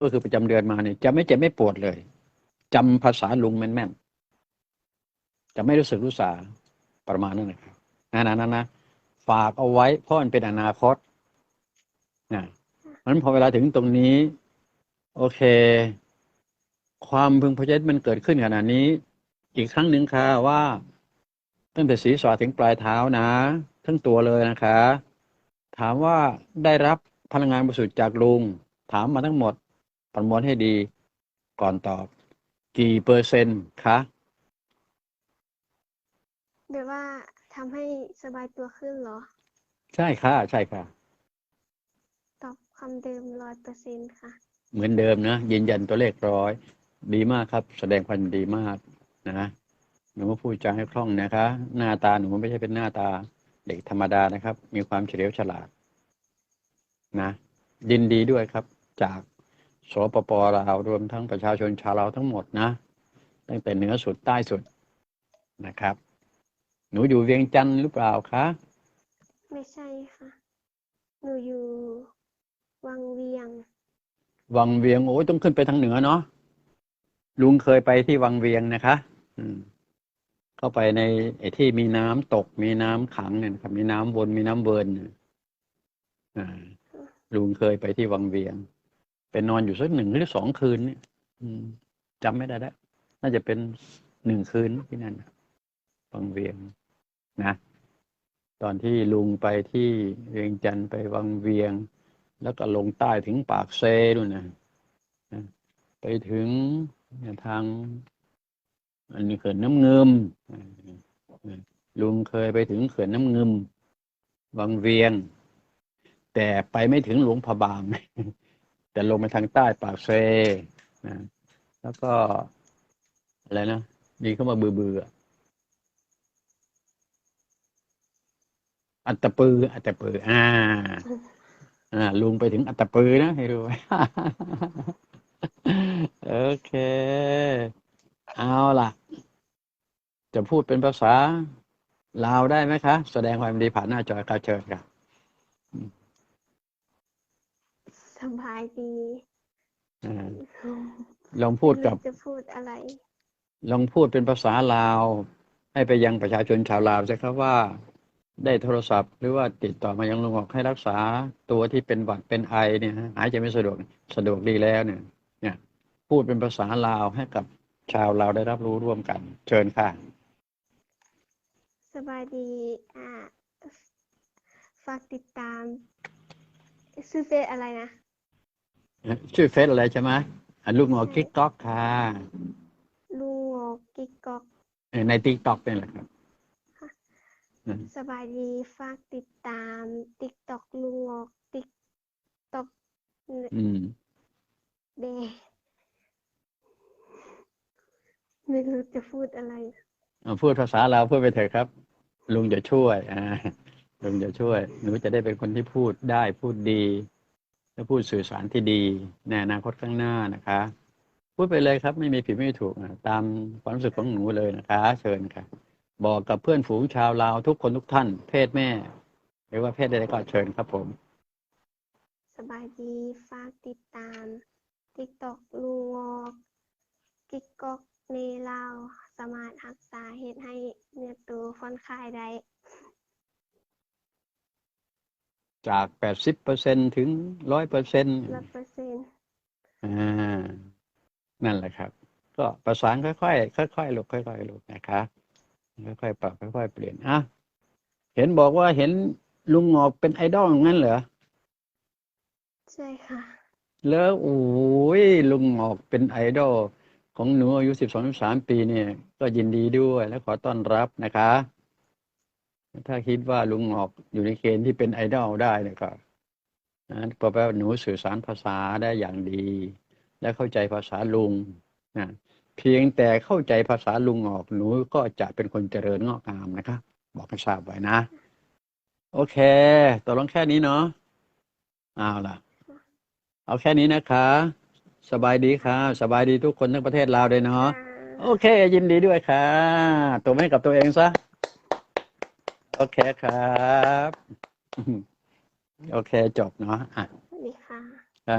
ก็คือประจำเดือนมาเนี่ยจะไม่เจ็บไม่ปวดเลยจำภาษาลุงแม่นๆจะไม่รู้สึกรู้สาประมาณนั้นนะครับนะนะนะนะฝากเอาไว้ เพราะมันเป็นอนาคตนะเพราะฉะนั้นพอเวลาถึงตรงนี้ โอเค ความพึงพอใจมันเกิดขึ้นขนาดนี้ อีกครั้งหนึ่งค่ะว่า ตั้งแต่ศีรษะถึงปลายเท้านะ ทั้งตัวเลยนะคะ ถามว่าได้รับพลังงานบริสุทธิ์จากลุง ถามมาทั้งหมด ประมวลให้ดีก่อนตอบ กี่เปอร์เซ็นต์คะแบบว่าทำให้สบายตัวขึ้นเหรอ ใช่ค่ะ ใช่ค่ะ ตอบคำเดิมร้อยเปอร์เซ็นต์ค่ะ เหมือนเดิมนะยืนยันตัวเลขร้อยดีมากครับ แสดงความยินดีมากนะหนูพูดจาให้คล่องนะคะ หน้าตาหนูไม่ใช่เป็นหน้าตาเด็กธรรมดานะครับ มีความเฉลียวฉลาด นะ ยินดีด้วยครับ จาก สปปลาวรวมทั้งประชาชนชาวลาวทั้งหมดนะ ตั้งแต่เหนือสุดใต้สุดนะครับ หนูอยู่เวียงจันทร์หรือเปล่าคะไม่ใช่ค่ะ หนูอยู่วังเวียง วังเวียงโอ้ยต้องขึ้นไปทางเหนือเนาะลุงเคยไปที่วังเวียงนะคะ อืม เข้าไปในไอ้ที่มีน้ำตกมีน้ำขังเนี่ยนะครับมีน้ำวนมีน้ำเวิร์นเนี่ยอ่าลุงเคยไปที่วังเวียง ไปนอนอยู่สักหนึ่งหรือสองคืนเนี่ยจำไม่ได้แล้วน่าจะเป็นหนึ่งคืนที่นั่นน่ะวังเวียงนะตอนที่ลุงไปที่เวียงจันทร์ไปวังเวียง แล้วก็ลงใต้ถึงปากเซนู่นนะไปถึงทาง อันนี้เขื่อนน้ำเงิมอ่าลุงเคยไปถึงเขื่อนน้ำเงิมวังเวียง แต่ไปไม่ถึงหลวงพระบาง แต่ลงไปทางใต้ปากเซนะแล้วก็อะไรนะมีเข้ามาเบื่อเบื่ออัตตปือ อัตตปือ อ่า อ่าลุงไปถึงอัตตปือนะให้รู้โอเค เอาล่ะ จะพูดเป็นภาษาลาวได้ไหมคะ แสดงความดีผ่านหน้าจอครับเชิญครับ สบายดีอ่าลองพูดกับไม่รู้จะพูดอะไร ลองพูดเป็นภาษาลาว ให้ไปยังประชาชนชาวลาวสิครับว่า ได้โทรศัพท์ หรือว่าติดต่อมายังลุงบอกให้รักษาตัวที่เป็นหวัดเป็นไอเนี่ยฮะหายใจไม่สะดวกสะดวกดีแล้วเนี่ย เนี่ย พูดเป็นภาษาลาวให้กับชาวลาวได้รับรู้ร่วมกัน เชิญค่ะ สบายดีอ่าฝากติดตามชื่อเฟซอะไรนะ ชื่อเฟซอะไรใช่ไหมอะลูกงอกิ๊กก๊อกค่ะลุงงอกกิกกอกเออในติ๊กต็อกนี่แหละครับ สบายดีฝากติดตามติ๊กตอกลุงงอกติ๊กตอกอืมเดไม่รู้จะพูดอะไรเอาพูดภาษาเราวพูดไปเถอะครับ ลุงจะช่วย อ่าลุงจะช่วย หนูจะได้เป็นคนที่พูดได้พูดดี และพูดสื่อสารที่ดีในอนาคตข้างหน้านะคะ พูดไปเลยครับไม่มีผิดไม่มีถูกอะตามความรู้สึกของหนูเลยนะคะ เชิญค่ะ บอกกับเพื่อนฝูงชาวลาวทุกคนทุกท่าน เพศแม่ หรือว่าเพศใดๆก็เชิญครับผม สบายดีฝากติดตามติ๊กตอกลุงงอกกิกกอกในลาวสามารถรักษาเฮ็ดให้เนื้อตัวค่อนคลายได้ จากแปดสิบเปอร์เซ็นถึงร้อยเปอร์เซ็นต์ร้อยเปอร์เซ็นต์อ่านั่นแหละครับ ก็ประสานค่อยๆค่อยๆลูกค่อยๆลูกนะคะค่อยๆปรับค่อยๆเปลี่ยนอะเห็นบอกว่าเห็นลุงงอกเป็นไอดอลงั้นเหรอใช่ค่ะแล้วโอ้ยลุงงอกเป็นไอดอลของหนูอายุสิบสองสิบสามปีเนี่ย ก็ยินดีด้วยและขอต้อนรับนะคะ ถ้าคิดว่าลุงงอกอยู่ในเกณฑ์ที่เป็นไอดอลได้เนี่ยก็นะเพราะว่าหนูสื่อสารภาษาได้อย่างดี และเข้าใจภาษาลุงนะเพียงแต่เข้าใจภาษาลุงงอกหนูก็จะเป็นคนเจริญงอกงามนะคะ บอกให้ทราบไว้นะ โอเคตกลงแค่นี้เนาะเอาล่ะ เอาแค่นี้นะคะ สบายดีค่ะ สบายดีทุกคนทั้งประเทศลาวเลยเนาะโอเค ยินดีด้วยค่ะ ตัวให้กับตัวเองซะ โอเคครับ โอเคจบเนาะอะสวัสดีค่ะอ่า